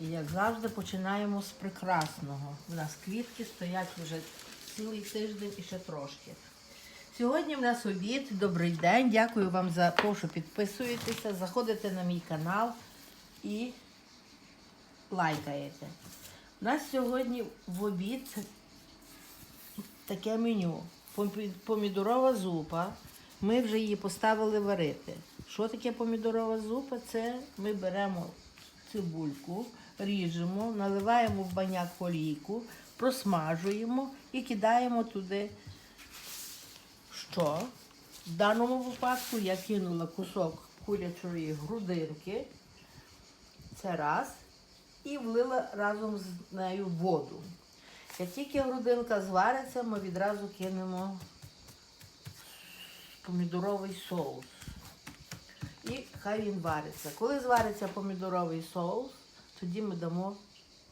І як завжди починаємо з прекрасного. У нас квітки стоять вже цілий тиждень і ще трошки. Сьогодні в нас обід. Добрий день. Дякую вам за те, що підписуєтеся, заходите на мій канал і лайкаєте. У нас сьогодні в обід таке меню. Помідорова зупа. Ми вже її поставили варити. Що таке помідорова зупа? Це ми беремо цибульку, ріжемо, наливаємо в баняк олійку, просмажуємо і кидаємо туди. Що? В даному випадку я кинула кусок курячої грудинки. Це раз. І влила разом з нею воду. Як тільки грудинка звариться, ми відразу кинемо помідоровий соус. І хай він вариться. Коли звариться помідоровий соус, тоді ми дамо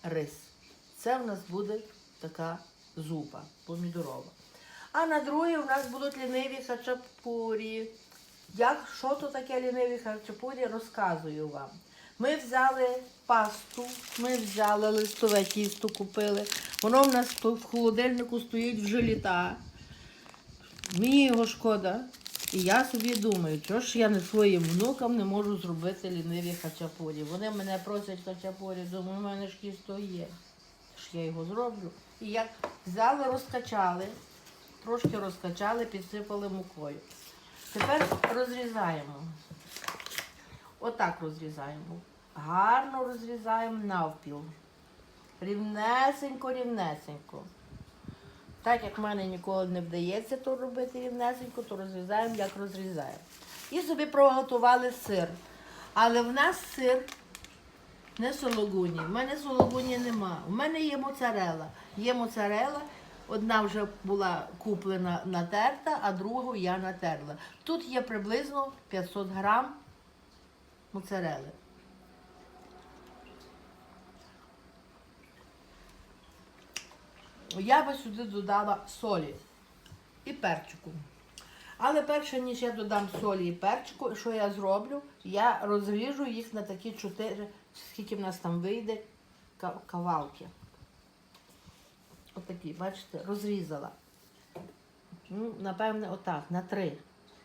рис. Це в нас буде така зупа помідорова. А на другий у нас будуть ліниві хачапурі. Як, що то таке ліниві хачапурі, розказую вам. Ми взяли пасту, ми взяли листове тісто, купили. Воно в нас в холодильнику стоїть вже літа. Мені його шкода. І я собі думаю, чого ж я не своїм внукам не можу зробити ліниві хачапурі. Вони мене просять хачапурі, думаю, у мене ж тісто є. Ж я його зроблю. І як взяли, розкачали, трошки розкачали, підсипали мукою. Тепер розрізаємо. Отак розрізаємо. Гарно розрізаємо навпіл. Рівнесенько, рівнесенько. Так як в мене ніколи не вдається то робити рівнесенько, то розрізаємо, як розрізаємо. І собі приготували сир. Але в нас сир не сологуні. В мене сологуні нема. У мене є моцарела. Є моцарела. Одна вже була куплена натерта, а другу я натерла. Тут є приблизно 500 грам моцарели. Я би сюди додала солі і перчику. Але перше, ніж я додам солі і перчику, що я зроблю? Я розріжу їх на такі чотири, скільки в нас там вийде, ка- кавалки. Отакі, бачите, розрізала. Ну, напевне, отак, на три.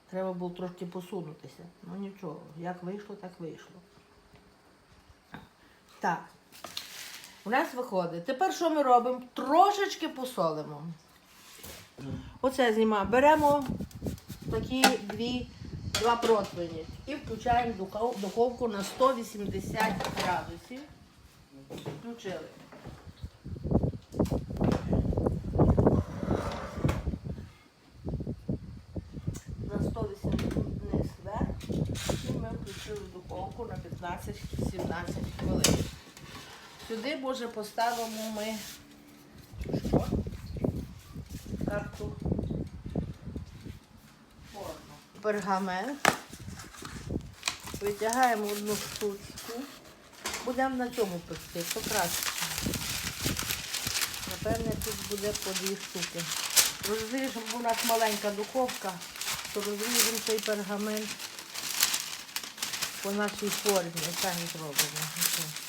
Треба було трошки посунутися. Ну нічого, як вийшло, так вийшло. Так. У нас виходить. Тепер що ми робимо? Трошечки посолимо. Оце знімаємо. Беремо такі дві, два противні і включаємо духовку на 180 градусів. Включили. На 180 вниз вверх. І ми включили духовку на 15-17 хвилин. Сюди, може, поставимо ми що? Карту. Пергамент. Витягаємо одну штучку. Будемо на цьому пекти, то краще. Напевне, тут буде по дві штуки. Розріжемо, у нас маленька духовка, то розріжемо цей пергамент по нашій формі. Так і зробимо.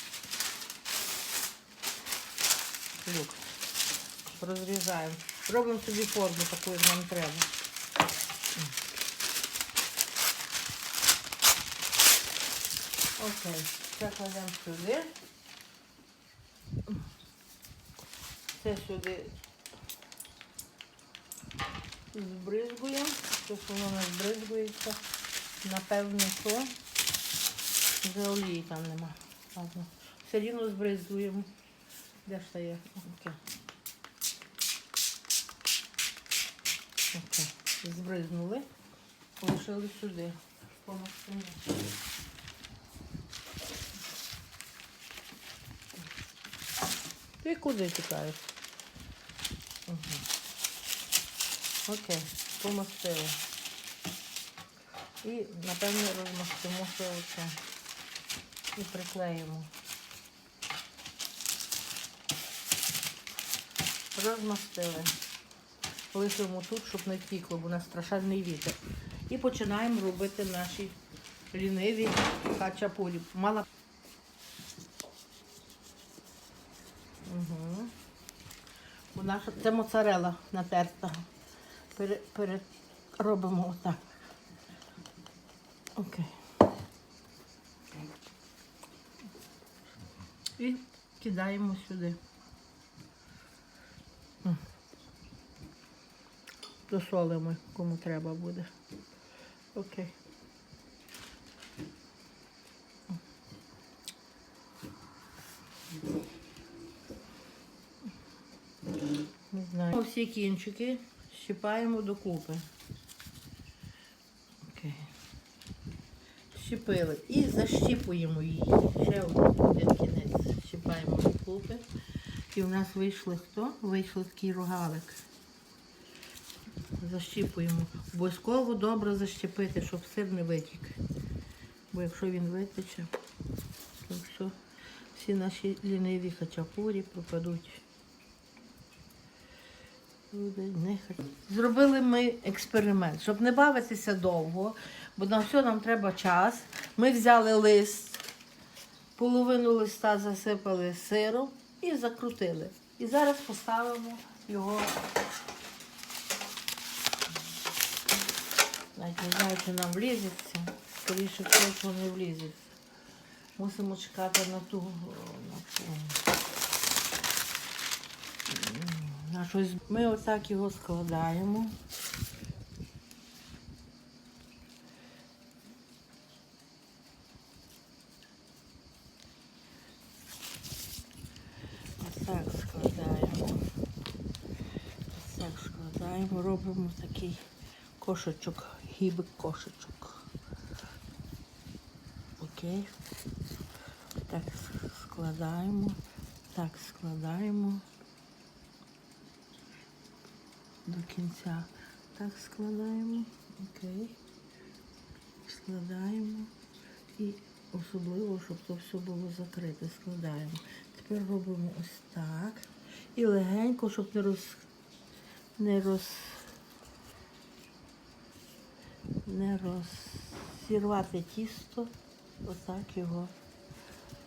Люк. Розрізаємо. Робимо собі форму таку, як нам треба. Окей, це кладемо сюди. Це сюди збризгуємо. Щось воно не збризгується. Напевно, що вже олії там нема. Ладно. Все рівно збризгуємо. Де ж це є? Окей. Окей. Збризнули. Лишили сюди. Ти куди тікаєш? Угу. Окей, помастили. І, напевно, розмастимо ще оце. І приклеїмо. Розмастили. Лишимо тут, щоб не втікло, бо у нас страшенний вітер. І починаємо робити наші ліниві хачапурі. Мала Угу. Вона ж- це моцарела натерта. Пере, пере, робимо отак. Окей. І кидаємо сюди. Досолимо, кому треба буде. Окей. Не знаю. Всі кінчики щипаємо докупи. Окей. Щепили. І защіпуємо її. Ще один кінець. Щипаємо докупи. І у нас вийшли хто? Вийшли такий рогалик. Защіпуємо. Обов'язково добре защепити, щоб сир не витік. Бо якщо він витече, то все, всі наші ліниві хачапурі пропадуть. Зробили ми експеримент, щоб не бавитися довго, бо на все нам треба час. Ми взяли лист, половину листа засипали сиром і закрутили. І зараз поставимо його. Навіть не знаю, чи нам влізеться. Скоріше всього, не влізеться. Мусимо чекати на ту, на ту. На щось. Ми отак його складаємо. Отак складаємо. Отак складаємо, робимо такий кошечок, гібик кошечок. Окей. Так складаємо, так складаємо до кінця. Так складаємо. Окей. Складаємо. І особливо, щоб то все було закрите, складаємо. Тепер робимо ось так. І легенько, щоб не роз не роз не розірвати тісто. Отак його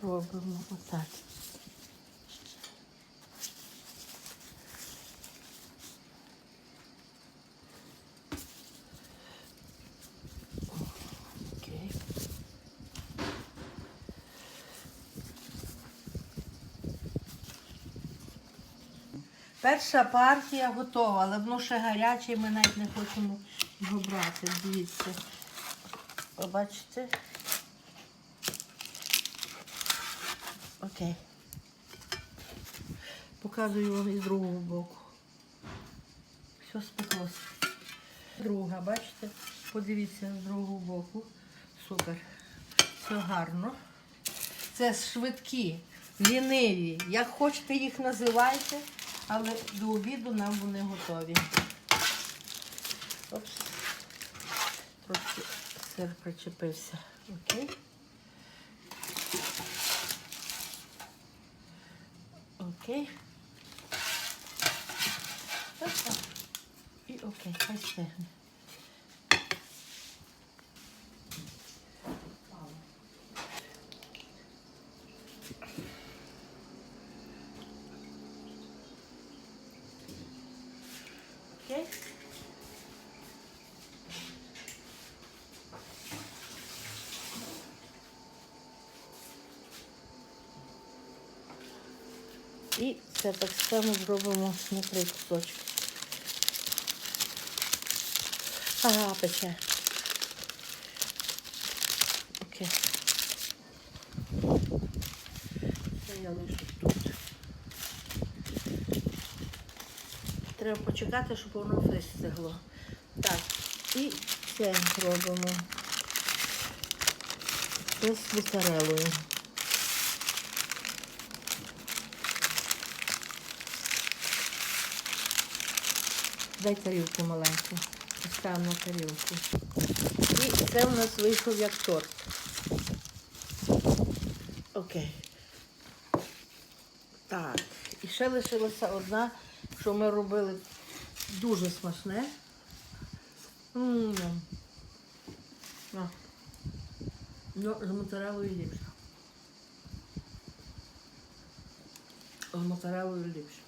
робимо. Отак. Перша партія готова, але воно ще гаряче, ми навіть не хочемо його брати. Дивіться. Ви? Окей. Показую вам із другого боку. Все спеклося. Друга, бачите? Подивіться з другого боку. Супер. Все гарно. Це швидкі, ліниві. Як хочете їх називайте, але до обіду нам вони готові. Опс. Трошки сир причепився. Окей. Окей. Ось так. І окей, хай стигне. Окей. І це так само зробимо на три кусочки. Ага, пече. Окей. Це я лишу тут. Треба почекати, щоб воно вистигло. Так, і це робимо. Це з моцарелою. Дай тарілку маленьку. Поставимо на тарілку. І це у нас вийшов як торт. Окей. Так. І ще лишилася одна, що ми робили дуже смачне. М. На. Ну, з моцарелою ліпше. з моцарелою ліпше.